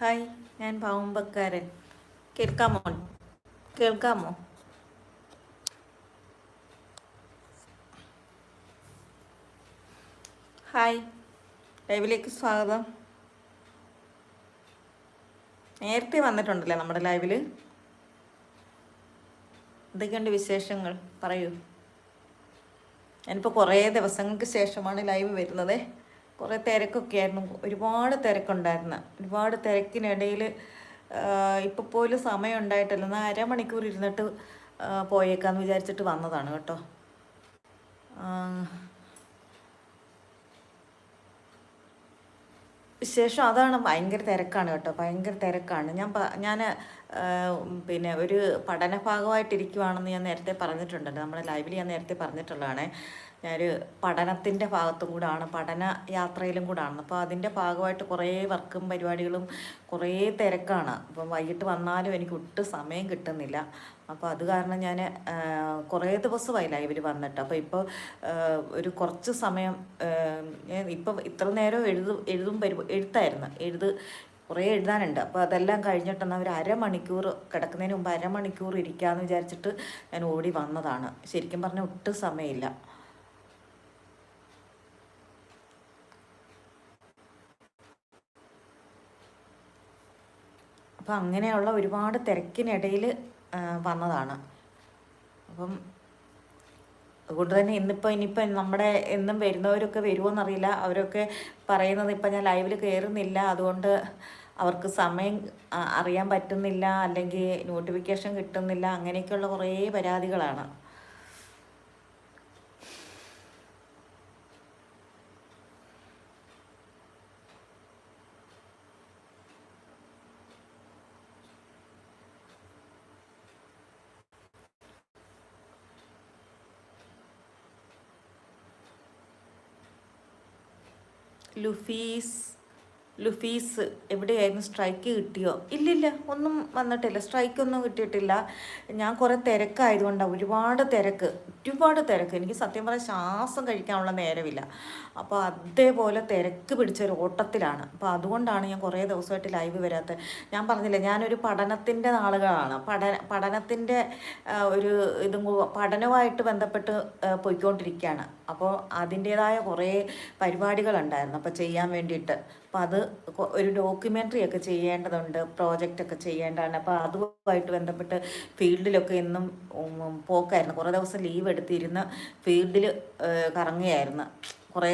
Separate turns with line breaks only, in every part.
Hi ഞാൻ പാവുമ്പക്കാരൻ. കേൾക്കാമോ? കേൾക്കാമോ? ഹായ് ലൈവിലേക്ക് സ്വാഗതം. നേരത്തെ വന്നിട്ടുണ്ടല്ലേ നമ്മുടെ ലൈവിൽ എന്തൊക്കെയുണ്ട് വിശേഷങ്ങൾ? പറയൂ. ഞാനിപ്പോൾ കുറേ ദിവസങ്ങൾക്ക് ശേഷമാണ് ലൈവ് വരുന്നത്. കുറേ തിരക്കൊക്കെ ആയിരുന്നു. ഒരുപാട് തിരക്കുണ്ടായിരുന്നു. ഒരുപാട് തിരക്കിനിടയിൽ ഇപ്പോൾ പോലും സമയം ഉണ്ടായിട്ടില്ല എന്നാൽ അരമണിക്കൂർ ഇരുന്നിട്ട് പോയേക്കാന്ന് വിചാരിച്ചിട്ട് വന്നതാണ് കേട്ടോ. ശേഷം അതാണ് ഭയങ്കര തിരക്കാണ് കേട്ടോ. ഭയങ്കര തിരക്കാണ്. ഞാൻ ഞാൻ പിന്നെ ഒരു പഠന ഭാഗമായിട്ടിരിക്കുവാണെന്ന് ഞാൻ നേരത്തെ പറഞ്ഞിട്ടുണ്ടല്ലോ. നമ്മുടെ ലൈവിൽ ഞാൻ നേരത്തെ പറഞ്ഞിട്ടുള്ളതാണ്. ഞാനൊരു പഠനത്തിന്റെ ഭാഗത്തും കൂടാണ് പഠന യാത്രയിലും കൂടാണ്. അപ്പോൾ അതിന്റെ ഭാഗമായിട്ട് കുറേ വർക്കും പരിപാടികളും കുറേ തിരക്കാണ്. അപ്പം വൈകിട്ട് വന്നാലും എനിക്ക് ഒട്ടും സമയം കിട്ടുന്നില്ല. അപ്പോൾ അത് കാരണം ഞാൻ കുറേ ദിവസമായി ലൈവിൽ വന്നിട്ട്. അപ്പോൾ ഇപ്പോൾ ഒരു കുറച്ച് സമയം ഇപ്പം ഇത്ര നേരം എഴുതും എഴുതും പരി എഴുത്തായിരുന്നു. എഴുത് കുറേ എഴുതാനുണ്ട്. അപ്പോൾ അതെല്ലാം കഴിഞ്ഞിട്ടെന്നാൽ ഒരു അരമണിക്കൂർ കിടക്കുന്നതിന് മുമ്പ് അരമണിക്കൂർ ഇരിക്കാമെന്ന് വിചാരിച്ചിട്ട് ഞാൻ ഓടി വന്നതാണ്. ശരിക്കും പറഞ്ഞാൽ ഒട്ടും സമയമില്ല. അപ്പം അങ്ങനെയുള്ള ഒരുപാട് തിരക്കിനിടയിൽ വന്നതാണ്. അപ്പം അതുകൊണ്ട് തന്നെ ഇന്നിപ്പോൾ ഇനിയിപ്പോൾ നമ്മുടെ എന്നും വരുന്നവരൊക്കെ വരുമോയെന്നറിയില്ല അവരൊക്കെ പറയുന്നത് ഇപ്പം ഞാൻ ലൈവിൽ കയറുന്നില്ല അതുകൊണ്ട് അവർക്ക് സമയം അറിയാൻ പറ്റുന്നില്ല. അല്ലെങ്കിൽ നോട്ടിഫിക്കേഷൻ കിട്ടുന്നില്ല. അങ്ങനെയൊക്കെയുള്ള കുറേ പരാതികളാണ്. ലുഫീസ് ലുഫീസ് എവിടെയായിരുന്നു സ്ട്രൈക്ക് കിട്ടിയോ? ഇല്ലില്ല ഒന്നും വന്നിട്ടില്ല. സ്ട്രൈക്ക് ഒന്നും കിട്ടിയിട്ടില്ല. ഞാൻ കുറേ തിരക്കായതുകൊണ്ടാണ് ഒരുപാട് തിരക്ക് ഒരുപാട് തിരക്ക്. എനിക്ക് സത്യം പറഞ്ഞാൽ ശ്വാസം കഴിക്കാനുള്ള നേരമില്ല. അപ്പോൾ അതേപോലെ തിരക്ക് പിടിച്ച ഒരു ഓട്ടത്തിലാണ്. അപ്പോൾ അതുകൊണ്ടാണ് ഞാൻ കുറേ ദിവസമായിട്ട് ലൈവ് വരാത്തത് ഞാൻ പറഞ്ഞില്ല ഞാനൊരു പഠനത്തിന്റെ നാളുകളാണ്. പഠന പഠനത്തിന്റെ ഒരു ഇതും പഠനവുമായിട്ട് ബന്ധപ്പെട്ട് പോയിക്കൊണ്ടിരിക്കുകയാണ്. അപ്പോൾ അതിന്റേതായ കുറേ പരിപാടികളുണ്ടായിരുന്നു. അപ്പോൾ ചെയ്യാൻ വേണ്ടിയിട്ട്. അപ്പോൾ അത് ഒരു ഡോക്യുമെന്ററി ഒക്കെ ചെയ്യേണ്ടതുണ്ട് പ്രോജക്റ്റ് ഒക്കെ ചെയ്യേണ്ടതാണ്. അപ്പോൾ അതുമായിട്ട് ബന്ധപ്പെട്ട് ഫീൽഡിലൊക്കെ ഇന്നും പോക്കായിരുന്നു. കുറേ ദിവസം ലീവ് എടുത്തിരുന്ന് ഫീൽഡിൽ കറങ്ങുകയായിരുന്നു. കുറേ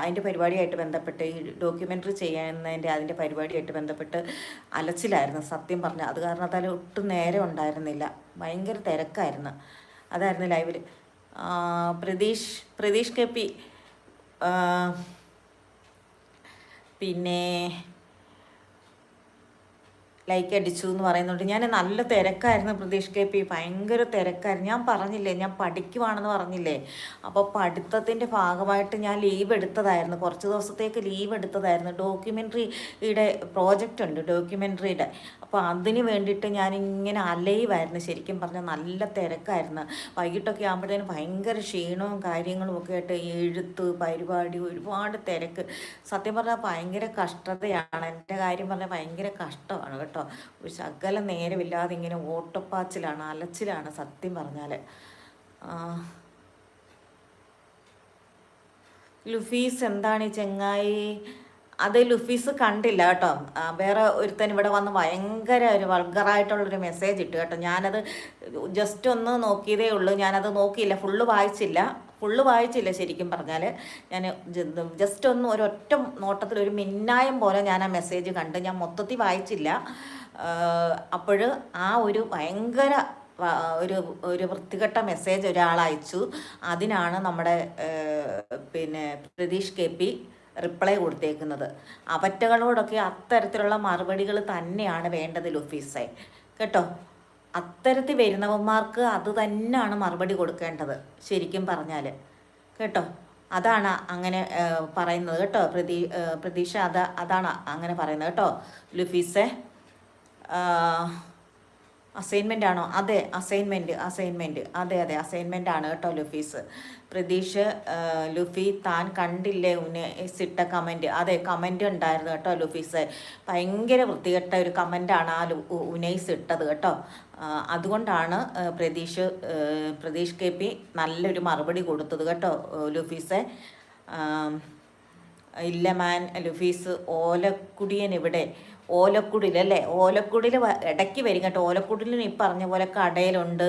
അതിന്റെ പരിപാടിയായിട്ട് ബന്ധപ്പെട്ട് ഈ ഡോക്യുമെന്ററി ചെയ്യുന്നതിന്റെ അതിന്റെ പരിപാടിയായിട്ട് ബന്ധപ്പെട്ട് അലച്ചിലായിരുന്നു സത്യം പറഞ്ഞാൽ അത് കാരണത്താൽ ഒട്ടും നേരം ഉണ്ടായിരുന്നില്ല. ഭയങ്കര തിരക്കായിരുന്നു. അതായിരുന്നു ലൈവിൽ പ്രതീഷ് പ്രതീഷ് കെ പി പിന്നെ ലൈക്ക് അടിച്ചു എന്ന് പറയുന്നുണ്ട്. ഞാൻ നല്ല തിരക്കായിരുന്നു പ്രതീഷ് കെ പി. ഭയങ്കര തിരക്കായിരുന്നു. ഞാൻ പറഞ്ഞില്ലേ ഞാൻ പഠിക്കുവാണെന്ന് പറഞ്ഞില്ലേ? അപ്പോൾ പഠിത്തത്തിന്റെ ഭാഗമായിട്ട് ഞാൻ ലീവ് എടുത്തതായിരുന്നു. കുറച്ച് ദിവസത്തേക്ക് ലീവ് എടുത്തതായിരുന്നു. ഡോക്യുമെന്ററിയുടെ പ്രോജക്റ്റ് ഉണ്ട് ഡോക്യുമെന്ററിയുടെ അപ്പോൾ അതിന് വേണ്ടിയിട്ട് ഞാൻ ഇങ്ങനെ അലയുമായിരുന്നു ശരിക്കും പറഞ്ഞാൽ നല്ല തിരക്കായിരുന്നു. വൈകിട്ടൊക്കെ ആകുമ്പോഴത്തേനും ഭയങ്കര ക്ഷീണവും കാര്യങ്ങളും ഒക്കെ ആയിട്ട് എഴുത്ത് പരിപാടി ഒരുപാട് തിരക്ക്. സത്യം പറഞ്ഞാൽ ഭയങ്കര കഷ്ടതയാണ്. എന്റെ കാര്യം പറഞ്ഞാൽ ഭയങ്കര കഷ്ടമാണ് കേട്ടോ. ഒരു ശകല നേരമില്ലാതെ ഇങ്ങനെ ഓട്ടപ്പാച്ചിലാണ് അലച്ചിലാണ് സത്യം പറഞ്ഞാൽ ലുഫീസ് എന്താണ് ഈ ചെങ്ങായി? അത് ലുഫീസ് കണ്ടില്ല കേട്ടോ. വേറെ ഒരുത്തൻ ഇവിടെ വന്ന് ഭയങ്കര ഒരു വൾഗറായിട്ടുള്ളൊരു മെസ്സേജ് ഇട്ടു കേട്ടോ. ഞാനത് ജസ്റ്റ് ഒന്ന് നോക്കിയതേ ഉള്ളൂ. ഞാനത് നോക്കിയില്ല. ഫുള്ള് വായിച്ചില്ല. ഫുള്ള് വായിച്ചില്ല ശരിക്കും പറഞ്ഞാൽ ഞാൻ ജസ്റ്റ് ഒന്ന് ഒരൊറ്റ നോട്ടത്തിൽ ഒരു മിന്നായം പോലെ ഞാൻ ആ മെസ്സേജ് കണ്ട്. ഞാൻ മൊത്തത്തിൽ വായിച്ചില്ല. അപ്പോൾ ആ ഒരു ഭയങ്കര ഒരു ഒരു വൃത്തികെട്ട മെസ്സേജ് ഒരാൾ അയച്ചു. അതിനാണ് നമ്മുടെ പിന്നെ പ്രതീഷ് കെ പി റിപ്ലൈ കൊടുത്തേക്കുന്നത്. അവറ്റകളോടൊക്കെ അത്തരത്തിലുള്ള മറുപടികൾ തന്നെയാണ് വേണ്ടത് ലുഫീസെ. കേട്ടോ? അത്തരത്തിൽ വരുന്നവന്മാർക്ക് അത് തന്നെയാണ് മറുപടി കൊടുക്കേണ്ടത് ശരിക്കും പറഞ്ഞാൽ കേട്ടോ? അതാണ് അങ്ങനെ പറയുന്നത് കേട്ടോ. പ്രതീ പ്രതീക്ഷ അത് അതാണ് അങ്ങനെ പറയുന്നത് കേട്ടോ. ലുഫീസെ അസൈൻമെന്റ് ആണോ? അതെ അസൈൻമെന്റ് അസൈൻമെന്റ് അതെ അതെ അസൈൻമെന്റ് ആണ് കേട്ടോ ലുഫീസ്. പ്രതീഷ് ലുഫി താൻ കണ്ടില്ലേ ഉനൈസ് ഇട്ട കമന്റ് അതെ കമന്റ് ഉണ്ടായിരുന്നു കേട്ടോ ലുഫീസ്. ഭയങ്കര വൃത്തികെട്ട ഒരു കമന്റാണ് ആ ഉനൈസ് ഇട്ടത് കേട്ടോ. അതുകൊണ്ടാണ് പ്രതീഷ് പ്രതീഷ് കെ പി നല്ലൊരു മറുപടി കൊടുത്തത് കേട്ടോ ലുഫീസെ. ഇല്ല മാൻ ലുഫീസ് ഓലക്കുടിയൻ ഇവിടെ. ഓലക്കുടിലല്ലേ? ഓലക്കുടിൽ ഇടയ്ക്ക് വരും കേട്ടോ. ഓലക്കുടിലിന് ഈ പറഞ്ഞ പോലെ കടയിലുണ്ട്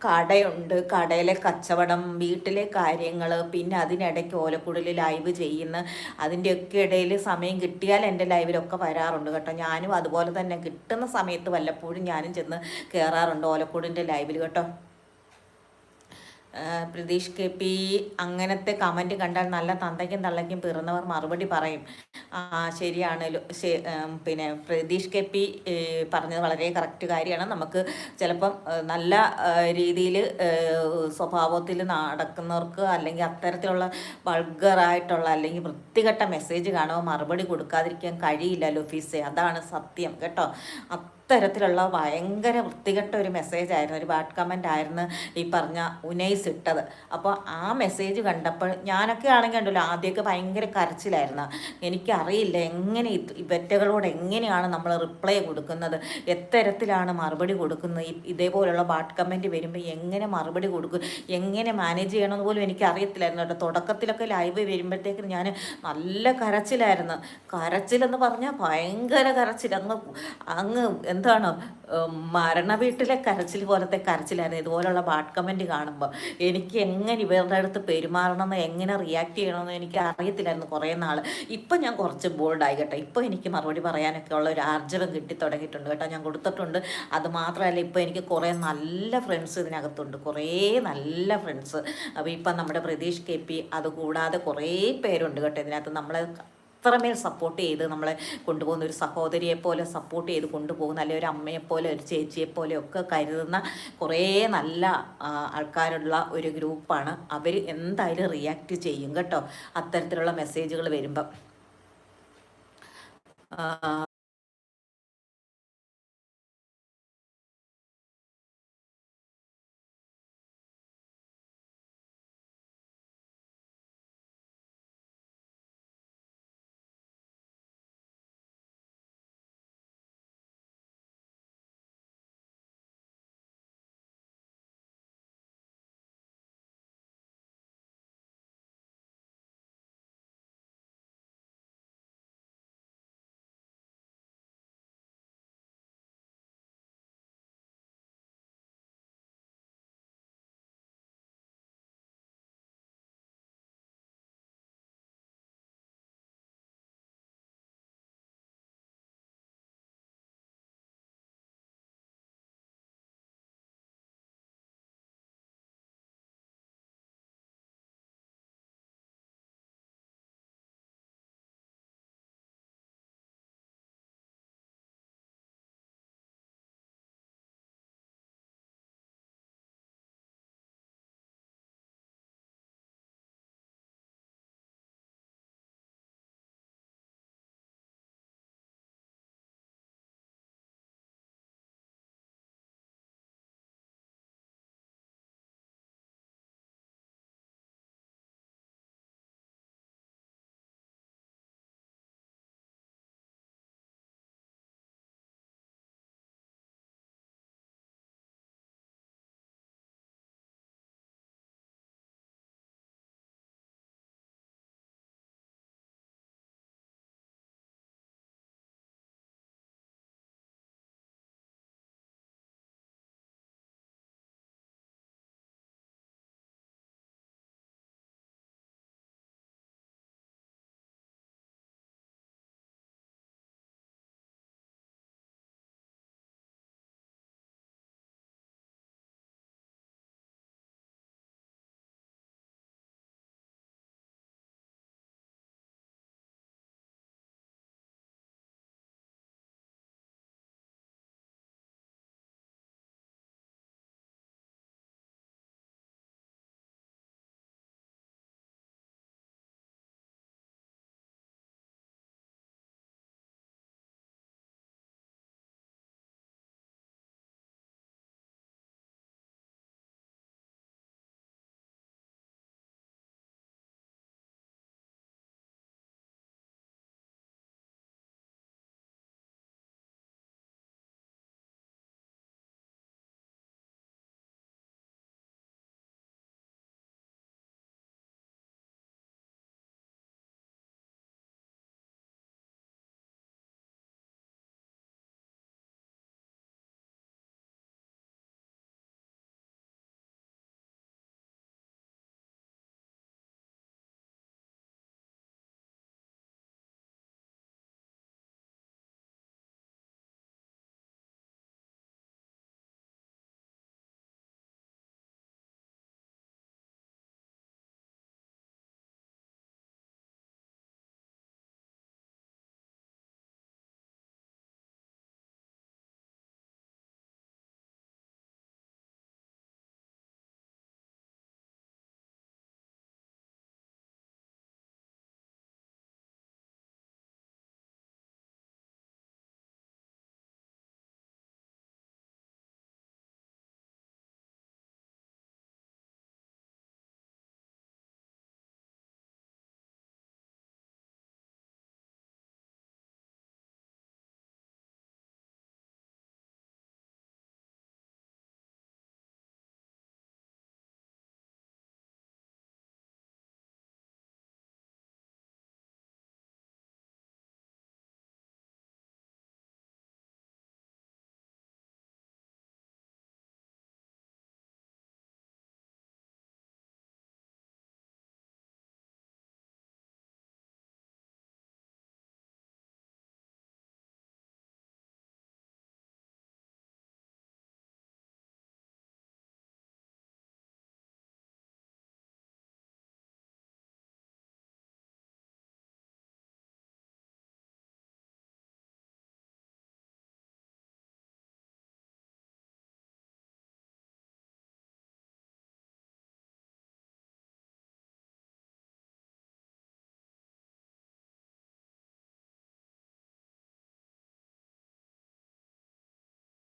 കടയുണ്ട് കടയിലെ കച്ചവടം വീട്ടിലെ കാര്യങ്ങൾ പിന്നെ അതിനിടയ്ക്ക് ഓലക്കുടിൽ ലൈവ് ചെയ്യുന്ന അതിന്റെയൊക്കെ ഇടയിൽ സമയം കിട്ടിയാൽ എന്റെ ലൈവിലൊക്കെ വരാറുണ്ട് കേട്ടോ. ഞാനും അതുപോലെ തന്നെ കിട്ടുന്ന സമയത്ത് വല്ലപ്പോഴും ഞാനും ചെന്ന് കയറാറുണ്ട് ഓലക്കുടിന്റെ ലൈവിൽ കേട്ടോ. പ്രതീഷ് കെ പി അങ്ങനത്തെ കമന്റ് കണ്ടാൽ നല്ല തന്തയ്ക്കും തള്ളയ്ക്കും പിറന്നവർ മറുപടി പറയും. ശരിയാണ്. പിന്നെ പ്രതീഷ് കെ പി പറഞ്ഞത് വളരെ കറക്റ്റ് കാര്യമാണ്. നമുക്ക് ചിലപ്പം നല്ല രീതിയിൽ സ്വഭാവത്തിൽ നടക്കുന്നവർക്ക് അല്ലെങ്കിൽ അത്തരത്തിലുള്ള വൾഗറായിട്ടുള്ള അല്ലെങ്കിൽ വൃത്തികെട്ട മെസ്സേജ് കാണുമ്പോൾ മറുപടി കൊടുക്കാതിരിക്കാൻ കഴിയില്ല ലൊഫീസെ അതാണ് സത്യം. കേട്ടോ? അത്തരത്തിലുള്ള ഭയങ്കര വൃത്തികെട്ട ഒരു മെസ്സേജ് ആയിരുന്നു. ഒരു ബാഡ് കമന്റ് ആയിരുന്നു ഈ പറഞ്ഞ ഉനൈസ് ഇട്ടത്. അപ്പോൾ ആ മെസ്സേജ് കണ്ടപ്പോൾ ഞാനൊക്കെ ആണെങ്കിൽ കണ്ടല്ലോ ആദ്യമൊക്കെ ഭയങ്കര കരച്ചിലായിരുന്നു. എനിക്കറിയില്ല എങ്ങനെ ഇവറ്റകളോട് എങ്ങനെയാണ് നമ്മൾ റിപ്ലൈ കൊടുക്കുന്നത് എത്തരത്തിലാണ് മറുപടി കൊടുക്കുന്നത് ഇതേപോലുള്ള ബാഡ് കമന്റ് വരുമ്പോൾ എങ്ങനെ മറുപടി കൊടുക്കും എങ്ങനെ മാനേജ് ചെയ്യണമെന്ന് പോലും എനിക്ക് അറിയത്തില്ലായിരുന്നു കേട്ടോ. തുടക്കത്തിലൊക്കെ ലൈവ് വരുമ്പോഴത്തേക്കും ഞാൻ നല്ല കരച്ചിലായിരുന്നു. കരച്ചിലെന്ന് പറഞ്ഞാൽ ഭയങ്കര കരച്ചിൽ. അങ്ങ് അങ്ങ് എന്താണ് മരണ വീട്ടിലെ കരച്ചിൽ പോലത്തെ കരച്ചിലായിരുന്നു. ഇതുപോലുള്ള ബാഡ് കമന്റ് കാണുമ്പോൾ എനിക്ക് എങ്ങനെ ഇവരുടെ അടുത്ത് പെരുമാറണമെന്ന് എങ്ങനെ റിയാക്ട് ചെയ്യണമെന്ന് എനിക്ക് അറിയത്തില്ലായിരുന്നു കുറേ നാൾ ഇപ്പം ഞാൻ കുറച്ച് ബോൾഡായി കേട്ടോ ഇപ്പോൾ എനിക്ക് മറുപടി പറയാനൊക്കെ ഉള്ള ഒരു ആർജവം കിട്ടി തുടങ്ങിയിട്ടുണ്ട് കേട്ടോ. ഞാൻ കൊടുത്തിട്ടുണ്ട്. അത് മാത്രമല്ല ഇപ്പോൾ എനിക്ക് കുറേ നല്ല ഫ്രണ്ട്സ് ഇതിനകത്തുണ്ട്. കുറേ നല്ല ഫ്രണ്ട്സ് അപ്പോൾ ഇപ്പം നമ്മുടെ പ്രതീഷ് കെ പി അതുകൂടാതെ കുറേ പേരുണ്ട് കേട്ടോ ഇതിനകത്ത്. നമ്മളെ അത്രമേൽ സപ്പോർട്ട് ചെയ്ത് നമ്മളെ കൊണ്ടുപോകുന്ന ഒരു സഹോദരിയെ പോലെ സപ്പോർട്ട് ചെയ്ത് കൊണ്ടുപോകുന്ന അല്ലെങ്കിൽ ഒരു അമ്മയെ പോലെ ഒരു ചേച്ചിയെ പോലെ ഒക്കെ കരുതുന്ന കുറേ നല്ല ആൾക്കാരുള്ള ഒരു ഗ്രൂപ്പാണ് അവർ എന്തായാലും റിയാക്ട് ചെയ്യും കേട്ടോ. അത്തരത്തിലുള്ള മെസ്സേജുകൾ വരുമ്പം.